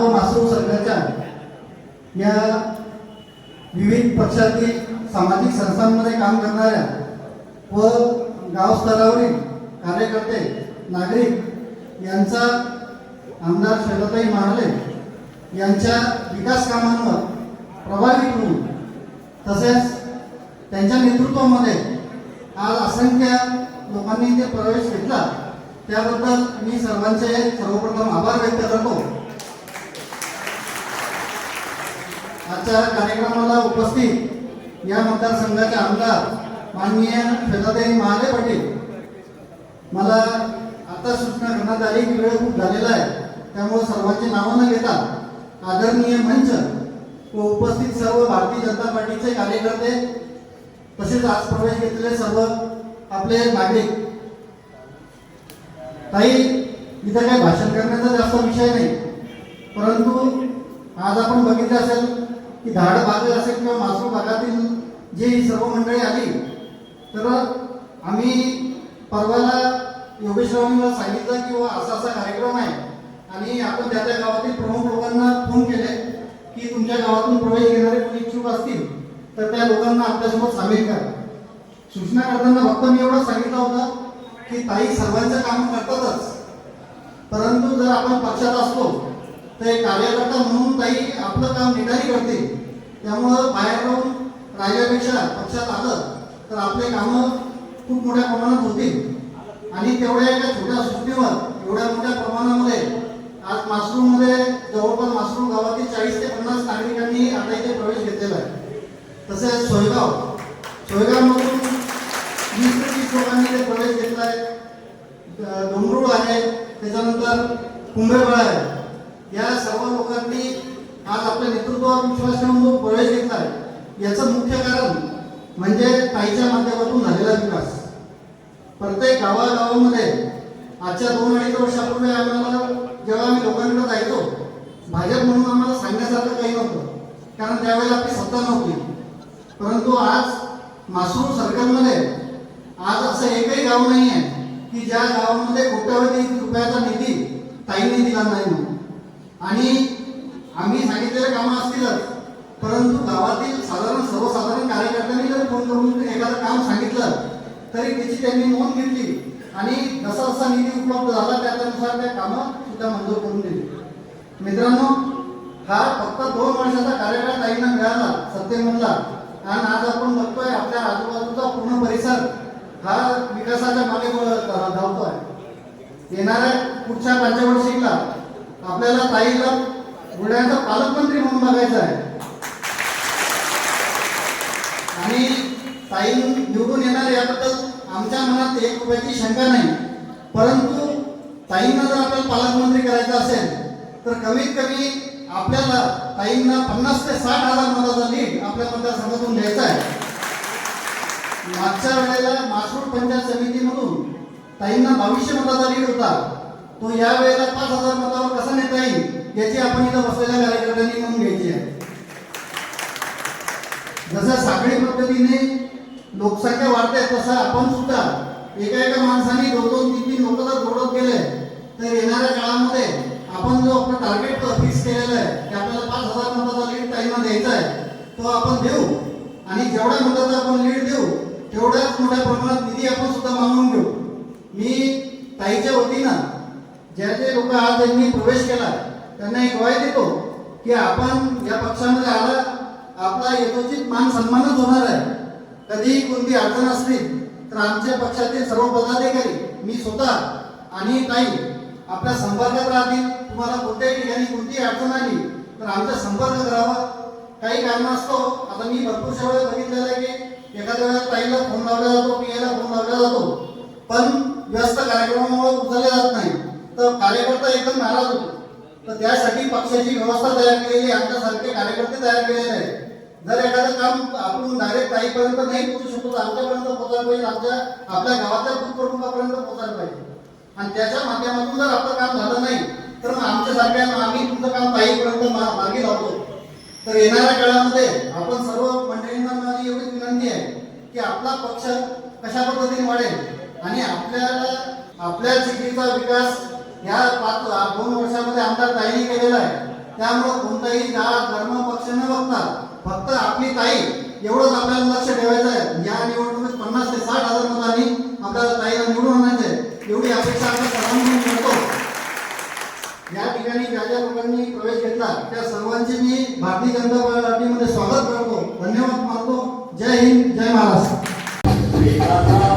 व मासूम संघाच्या या विविध पक्षातील सामाजिक संस्थांमध्ये काम करणाऱ्या व गावस्तरावरील कार्यकर्ते नागरिक यांचा आमदार शैलताई महाले यांच्या विकास कामांवर प्रभावित होऊन तसेच त्यांच्या नेतृत्वामध्ये आज असंख्य लोकांनी इथे प्रवेश घेतला. त्याबद्दल मी सर्वांचे सर्वप्रथम आभार व्यक्त करतो. आजच्या कार्यक्रमाला उपस्थित या मतदारसंघाचे आमदार माननीय श्वेताताई महाले पाटील. मला आता सूचना करण्यात आली की वेळ खूप झालेला आहे त्यामुळे सर्वांची नावं न घेता आदरणीय मंच व उपस्थित सर्व भारतीय जनता पार्टीचे कार्यकर्ते तसेच आज प्रवेश घेतलेले सर्व आपले नागरिक. ताई इथं काही भाषण करण्याचा जास्त विषय नाही परंतु आज आपण बघितलं असेल की धाड भाग असेल किंवा मासू भागातील जी सर्व मंडळी आली तर आम्ही परवाला योगेश्वरांना सांगितलं की असा असा कार्यक्रम आहे. आणि आपण त्या त्या गावातील प्रमुख लोकांना फोन केले की तुमच्या गावातून प्रवेश घेणारे कोणी इच्छुक असतील तर त्या लोकांना आपल्यासोबत सामील करा. सूचना करताना फक्त मी एवढं सांगितलं होतं की ताई सर्वांचं काम करतातच. परंतु जर आपण पक्षात असतो तर एक कार्यकर्ता म्हणून ताई आपलं काम निटारी करते. त्यामुळं बाहेर राहून राहिल्यापेक्षा पक्षात आलं तर आपले कामं खूप मोठ्या प्रमाणात होतील. आणि तेवढ्या एका छोट्या सुट्टीवर एवढ्या मोठ्या प्रमाणामध्ये आज मासरूमध्ये जवळपास मासरूम गावातील चाळीस ते पन्नास नागरिकांनी आता इथे प्रवेश घेतलेला आहे. तसेच सोयगाव सोयगावमधून वीस ते तीस लोकांनी इथे प्रवेश घेतला आहे. डोंगरूळ आहे त्याच्यानंतर कुंभेबळ आहे. या सर्व लोकांनी आज आपल्या नेतृत्वावर विश्वास ठेवून प्रवेश घेतला आहे याचं मुख्य कारण म्हणजे ताईच्या माध्यमातून झालेला विकास. प्रत्येक गावागावामध्ये आजच्या दोन अडीच वर्षापूर्वी आम्हाला जेव्हा आम्ही लोकांकडे जायचो भाजप म्हणून आम्हाला सांगण्यासारखं काही नव्हतं कारण त्यावेळेला आपली सत्ता नव्हती. परंतु आज मासूर सर्कलमध्ये आज असं एकही गाव नाही आहे की ज्या गावामध्ये कोट्यावधी रुपयाचा निधी ताईंनी दिला नाही म्हणून. आणि आम्ही सांगितलेले कामं असतीलच. परंतु गावातील साधारण सर्वसाधारण कार्यकर्त्यांनी जर फोन करून एखादं काम सांगितलं तरी त्याची त्यांनी नोंद घेतली आणि जसा जसा निधी उपलब्ध झाला त्यानुसार त्या कामं सुद्धा मंजूर करून दिली. मित्रांनो हा फक्त दोन वर्षाचा कार्यकाळ ताईंना मिळाला सत्तेमधला आणि आज आपण बघतोय आपल्या आजूबाजूचा पूर्ण परिसर हा विकासाच्या मागे धावतो धावतोय येणाऱ्या पुढच्या पंचवर्षीला आपल्याला ताईला बुलढाण्याचा पालकमंत्री म्हणून बघायचं आहे. आणि ताई निवडून येणार याबद्दल आमच्या मनात एक रुपयाची शंका नाही. परंतु ताईंना जर आपल्याला पालकमंत्री करायचं असेल तर कमीत कमी आपल्याला ताईंना पन्नास ते साठ हजार मताचा लीड आपल्या मतदारसंघातून घ्यायचा आहे. मागच्या वेळेला मासरूड पंचायत समितीमधून ताईंना बावीसशे मताचा लीड होता. तो या वेळेला पाच हजार मतावर कसा नेता येईल याची आपण इथं बसलेल्या कार्यकर्त्यांनी म्हणून घ्यायची आहे. जसं साखळी पद्धतीने लोकसंख्या वाढते तसं आपण सुद्धा एका एका माणसाने दोन दोन तीन तीन लोक जर जोडत गेले तर येणाऱ्या काळामध्ये आपण जो आपलं टार्गेट फिक्स केलेला आहे की आपल्याला पाच हजार मताचा लीड ताईंना द्यायचा आहे तो आपण देऊ. आणि जेवढ्या मताचा आपण लीड देऊ तेवढ्याच मोठ्या प्रमाणात निधी आपण सुद्धा मागून घेऊ. मी ताईच्या वतीनं ज्या जे लोक आज यांनी प्रवेश केला त्यांना एक ग्वाही देतो की आपण या पक्षामध्ये आला आपला यथोचित मान सन्मानच होणार आहे. कधीही कोणती अडचण असली तर आमच्या पक्षातील सर्व पदाधिकारी मी स्वतः आणि ताई आपल्या संपर्कात राहतील. तुम्हाला कोणत्याही ठिकाणी कोणतीही अडचण आली तर आमचा संपर्क करावा काही कारणास्तव आता मी भरपूरशा वेळेस बघितलेलं आहे की एखाद्या वेळेस ताईला फोन लावला जातो पी फोन लावला जातो. पण व्यस्त कार्यक्रमामुळे उचलले जात नाही. तर कार्यकर्ता एकदम नाराज होतो. तर त्यासाठी पक्षाची व्यवस्था तयार केलेली आमच्यासारखे कार्यकर्ते तयार केलेले आहेत. जर एखादं काम आपण डायरेक्ट काहीपर्यंत नाही पोहोचू शकतो तर आमच्यापर्यंत पोहोचायला पाहिजे. आमच्या आपल्या गावातल्या बूथ प्रमुखापर्यंत पोहोचायला पाहिजे. आणि त्याच्या माध्यमातून जर आपलं काम झालं नाही तर मग आमच्यासारख्या आम्ही तुमचं काम काहीपर्यंत मागे लावतो. तर येणाऱ्या काळामध्ये आपण सर्व मंडळींना माझी एवढीच विनंती आहे की आपला पक्ष कशा पद्धतीने वाढेल आणि आपल्याला आपल्या चिखलीचा विकास या पाच दोन वर्षामध्ये आमदार ताईने केलेला आहे. त्यामुळं कोणताही जात धर्म पक्ष न बघता फक्त आपली ताई एवढंच आपल्याला लक्ष ठेवायचं आहे. या निवडणुकीत पन्नास ते साठ हजार मतांनी आपल्याला ताईला निवडून आणायचं आहे. एवढी अपेक्षा आपण सर्वांनी करतो. या ठिकाणी ज्या ज्या लोकांनी प्रवेश घेतला त्या सर्वांचे मी भारतीय जनता पार्टीमध्ये स्वागत करतो. धन्यवाद मानतो. जय हिंद जय महाराष्ट्र.